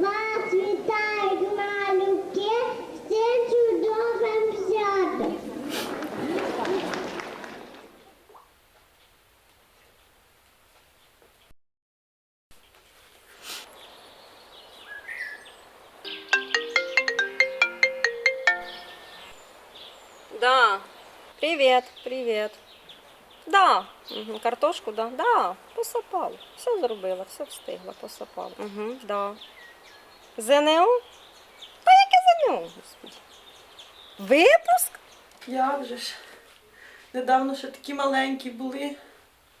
Вас вітають малюки, всі чудовим. Да, привет, привет. Да, угу. картошку, да, да, Посыпал. все зарубила, все встигла, посапала. Угу, да. ЗНО? Та яке ЗНО, господи? Випуск? Як же ж? Недавно ще такі маленькі були,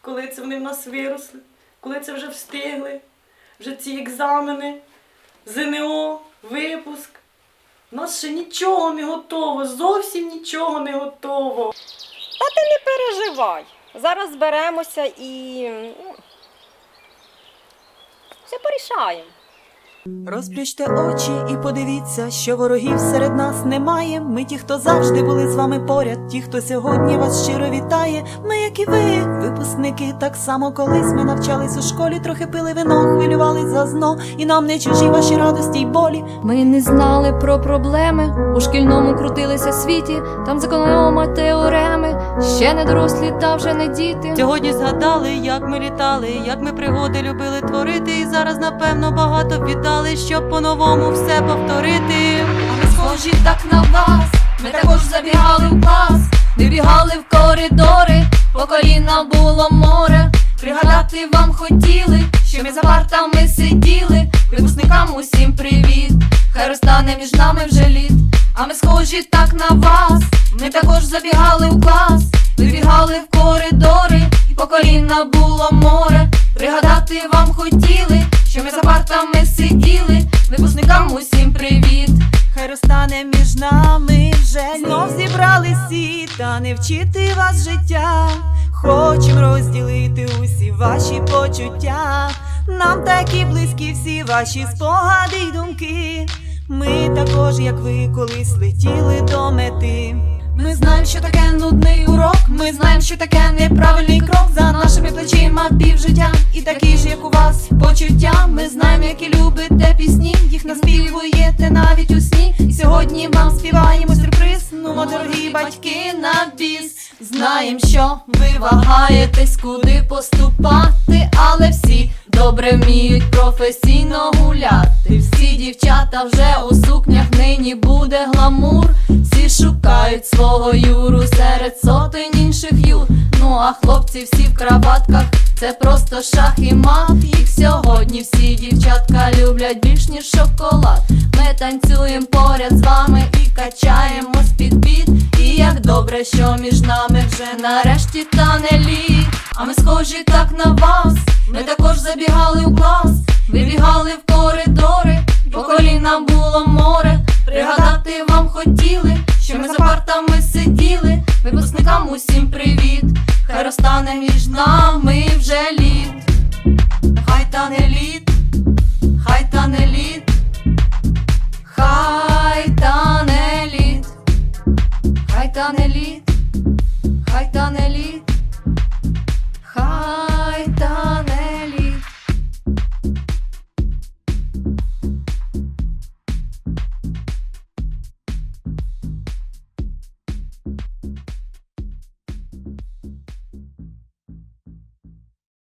коли це вони в нас виросли, коли це вже встигли, вже ці екзамени, ЗНО, випуск. У нас ще нічого не готово, зовсім нічого не готово. Та ти не переживай. Зараз зберемося і ну, все порішаємо. Розплющте очі і подивіться, що ворогів серед нас немає. Ми ті, хто завжди були з вами поряд, ті, хто сьогодні вас щиро вітає. Ми, як і ви, випускники, так само колись ми навчались у школі, трохи пили вино, хвилювались за зно, і нам не чужі ваші радості й болі. Ми не знали про проблеми, у шкільному крутилися світі, там законома теореми, ще не дорослі та вже не діти. Сьогодні згадали, як ми літали, як ми пригоди любили творити, і зараз, напевно, багато б віддали, щоб по-новому все повторити. А ми схожі так на вас, ми також забігали в клас, вибігали в коридори, по коліна було море. Пригадати вам хотіли, що ми за партами сиділи, випускникам усім привіт, хай розтане між нами вже літ. А ми схожі так на вас, ми також забігали в клас, вибігали в коридори, по коліна було море. Пригадати вам хотіли, що ми за партами сиділи, випускникам усім привіт. Хай розтане між нами вже знов зібрались всі, та не вчити вас життя. Хочем розділити усі ваші почуття. Нам такі близькі всі ваші спогади й думки. Ми також, як ви, колись летіли до мети. Ми знаємо, що таке нудний урок. Ми знаємо, що таке неправильний крок за нашими сьогодні вам співаємо сюрприз. Ну, дорогі батьки на біс. Знаємо, що ви вагаєтесь, куди поступати, але всі добре вміють професійно гуляти. Всі дівчата вже у сукнях нині буде гламур. Всі шукають свого юру серед сотень інших юр. Ну а хлопці всі в краватках, це просто шах і мат. Їх сьогодні всі дівчатка люблять більш ніж шоколад. Ми танцюємо поряд з вами і качаємось під біт. І як добре, що між нами вже нарешті тане лід. А ми схожі так на вас. Ми також забігали у клас, вибігали в коридори, по колінам було море. Пригадати вам хотіли, що ми за партами сиділи, випускникам усім привіт. Хай розтане між хай тане